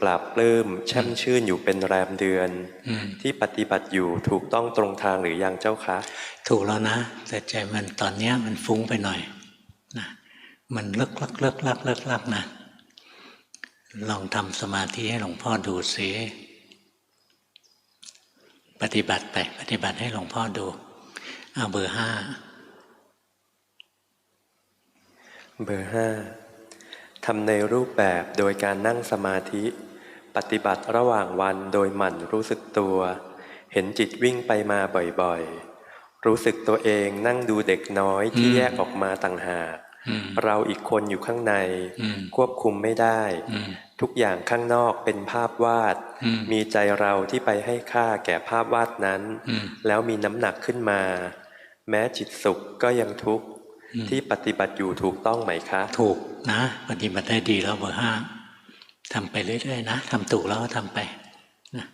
ปราบปลื้มแช่มชื่นอยู่เป็นแรมเดือนอืมที่ปฏิบัติอยู่ถูกต้องตรงทางหรือยังเจ้าคะ ถูกแล้วนะ แต่ใจมันตอนเนี้ยมันฟุ้งไปหน่อยนะมันเลิกลักเลิกลักเลิกลักนะลองทำสมาธิให้หลวงพ่อดูสิปฏิบัติไปปฏิบัติให้หลวงพ่อดูเอาเบอร์ห้าเบอร์ห้าทำในรูปแบบโดยการนั่งสมาธิ ปฏิบัติระหว่างวันโดยหมั่นรู้สึกตัว เห็นจิตวิ่งไปมาบ่อยๆ รู้สึกตัวเองนั่งดูเด็กน้อยที่แยกออกมาต่างหากอืมเราอีกคนอยู่ข้างในอืมควบคุมไม่ได้อืมทุกอย่างข้างนอกเป็นภาพวาดอืมมีใจเราที่ไปให้ค่าแก่ภาพวาดนั้นอืมแล้วมีน้ำหนักขึ้นมา แม้จิตสุขก็ยังทุกข์อืมที่ปฏิบัติอยู่ถูกต้องไหมคะ ถูกนะ ปฏิบัติได้ดีแล้วเบอร์ห้า ทำไปเรื่อยๆนะทำถูกแล้วก็ทำไปนะ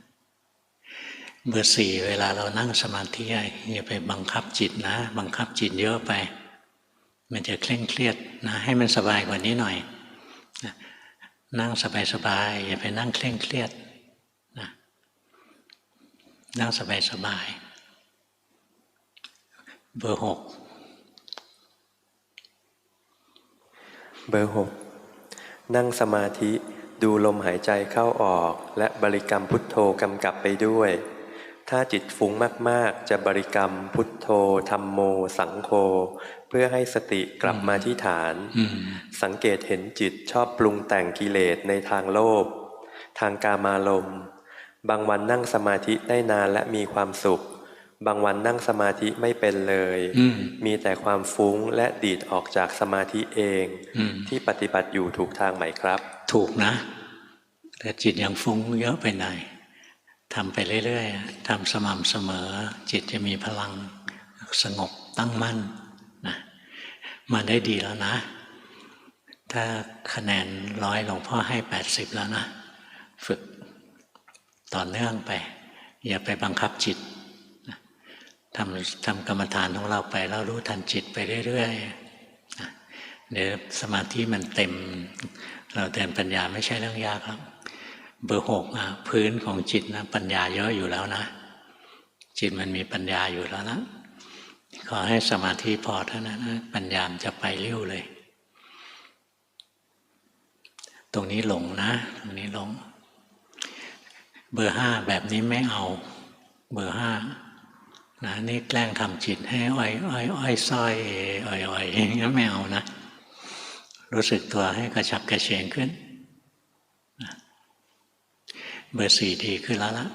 เบอร์สี่เวลาเรานั่งสมาธิอย่าไปบังคับจิตนะ บังคับจิตเยอะไป มันจะเคร่งเครียดนะให้มันสบายกว่านี้หน่อยนะนั่งสบายๆอย่าไปนั่งเคร่งเครียดนะนั่งสบายๆเบอร์หกเบอร์หกนั่งสมาธิ ดูลมหายใจเข้าออก และบริกรรมพุทโธกำกับไปด้วย ถ้าจิตฟุ้งมากๆ จะบริกรรมพุทโธธรรมโม สังโฆเพื่อให้สติกลับมาที่ฐานอืมสังเกตเห็นจิตชอบปรุงแต่งกิเลสในทางโลภทางกามารมณ์บางวันนั่งสมาธิได้นานและมีความสุข บางวันนั่งสมาธิไม่เป็นเลยอืมมีแต่ความฟุ้งและดีดออกจากสมาธิเองอืมที่ปฏิบัติอยู่ถูกทางไหมครับ ถูกนะ แต่จิตยังฟุ้งเยอะไปหน่อยทำไปเรื่อยๆทำสม่ำเสมอ จิตจะมีพลังสงบตั้งมั่นนะมาได้ดีแล้วนะ ถ้าคะแนนร้อยหลวงพ่อให้แปดสิบแล้วนะ ฝึกต่อเนื่องไป อย่าไปบังคับจิตนะ ทำทำกรรมฐานของเราไปแล้วรู้ทันจิตไปเรื่อยๆเดี๋ยวสมาธิมันเต็ม เราเดินปัญญาไม่ใช่เรื่องยากครับ เบอร์หกอะพื้นของจิตนะปัญญาเยอะอยู่แล้วนะ จิตมันมีปัญญาอยู่แล้วนะขอให้สมาธิพอเท่านั้นนะปัญญามจะไปเร็วเลย ตรงนี้หลงนะ ตรงนี้หลง เบอร์ห้าแบบนี้ไม่เอา เบอร์ห้า นะนี่แกล้งทำจิตให้อ้อยอ้อยอ้อยซ้อยอ้อยอ้อยอย่างนี้ไม่เอานะ รู้สึกตัวให้กระฉับกระเฉงขึ้นนะเบอร์สี่ดีขึ้นแล้วละ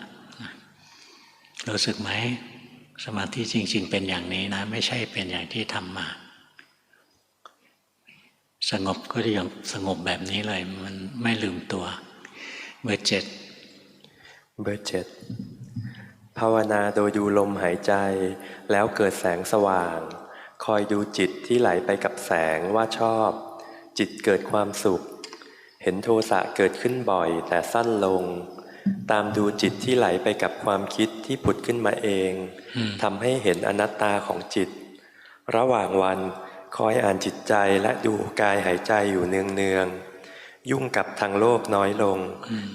นะรู้สึกไหมสมาธิจริง ๆ เป็นอย่างนี้นะ ไม่ใช่เป็นอย่างที่ทำมา สงบก็ยังสงบแบบนี้เลย มันไม่ลืมตัว เบอร์เจ็ดเบอร์เจ็ด ภาวนาโดยดูลมหายใจ แล้วเกิดแสงสว่าง คอยดูจิตที่ไหลไปกับแสงว่าชอบ จิตเกิดความสุข เห็นโทสะเกิดขึ้นบ่อยแต่สั้นลง ตามดูจิตที่ไหลไปกับความคิดที่ผุดขึ้นมาเองอืมทำให้เห็นอนัตตาของจิต ระหว่างวันคอยอ่านจิตใจและดูกายหายใจอยู่เนืองๆยุ่งกับทางโลกน้อยลง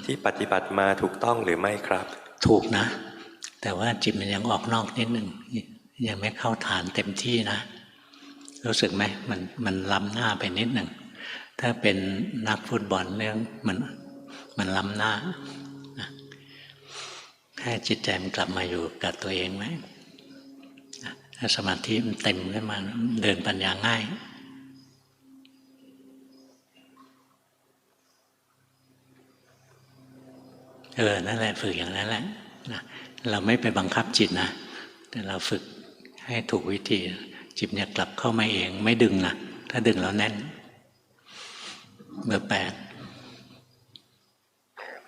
ที่ปฏิบัติมาถูกต้องหรือไม่ครับ ถูกนะ แต่ว่าจิตมันยังออกนอกนิดหนึ่งยังไม่เข้าฐานเต็มที่นะ รู้สึกไหมมันมันล้ำหน้าไปนิดหนึ่งถ้าเป็นนักฟุตบอลเรื่องมันมันล้ำหน้านะให้จิตใจมันกลับมาอยู่กับตัวเองไหมถ้าสมาธิมันเต็มขึ้นมาเดินปัญญาง่ายเออนั่นแหละฝึกอย่างนั้นแหละ นะเราไม่ไปบังคับจิตนะ แต่เราฝึกให้ถูกวิธี จิตเนี่ยกลับเข้ามาเอง ไม่ดึงนะถ้าดึงแล้วแน่น เบอร์แปด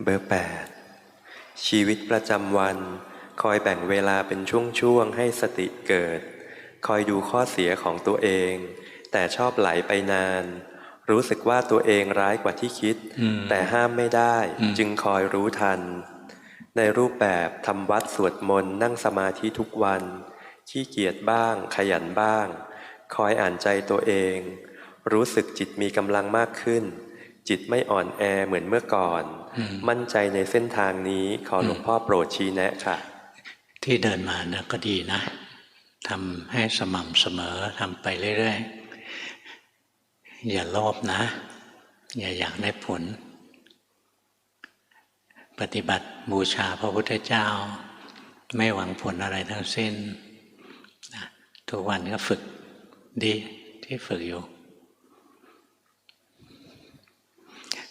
เบอร์แปดชีวิตประจำวัน คอยแบ่งเวลาเป็นช่วงๆให้สติเกิด คอยดูข้อเสียของตัวเอง แต่ชอบไหลไปนาน รู้สึกว่าตัวเองร้ายกว่าที่คิดอืมแต่ห้ามไม่ได้อืมจึงคอยรู้ทัน ในรูปแบบทำวัดสวดมนต์นั่งสมาธิทุกวัน ขี้เกียจบ้าง ขยันบ้าง คอยอ่านใจตัวเอง รู้สึกจิตมีกำลังมากขึ้น จิตไม่อ่อนแอเหมือนเมื่อก่อน มั่นใจในเส้นทางนี้ขอหลวงพ่อโปรดชี้แนะค่ะ ที่เดินมานะก็ดีนะทำให้สม่ำเสมอทำไปเรื่อยๆ อย่าโลภนะ อย่าอยากได้ผล ปฏิบัติบูชาพระพุทธเจ้า ไม่หวังผลอะไรทั้งสิ้นทุกวันก็ฝึกดีที่ฝึกอยู่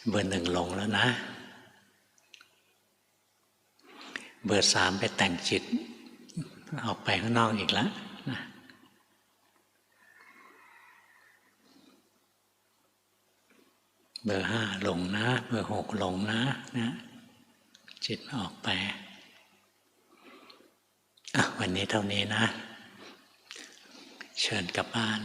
เบอร์หนึ่งลงแล้วนะ เบอร์สามไปแต่งจิต ออกไปข้างนอกอีกแล้วนะเบอร์ห้าลงนะ เบอร์หกลงนะนะ จิตออกไปวันนี้เท่านี้นะ เชิญกลับบ้าน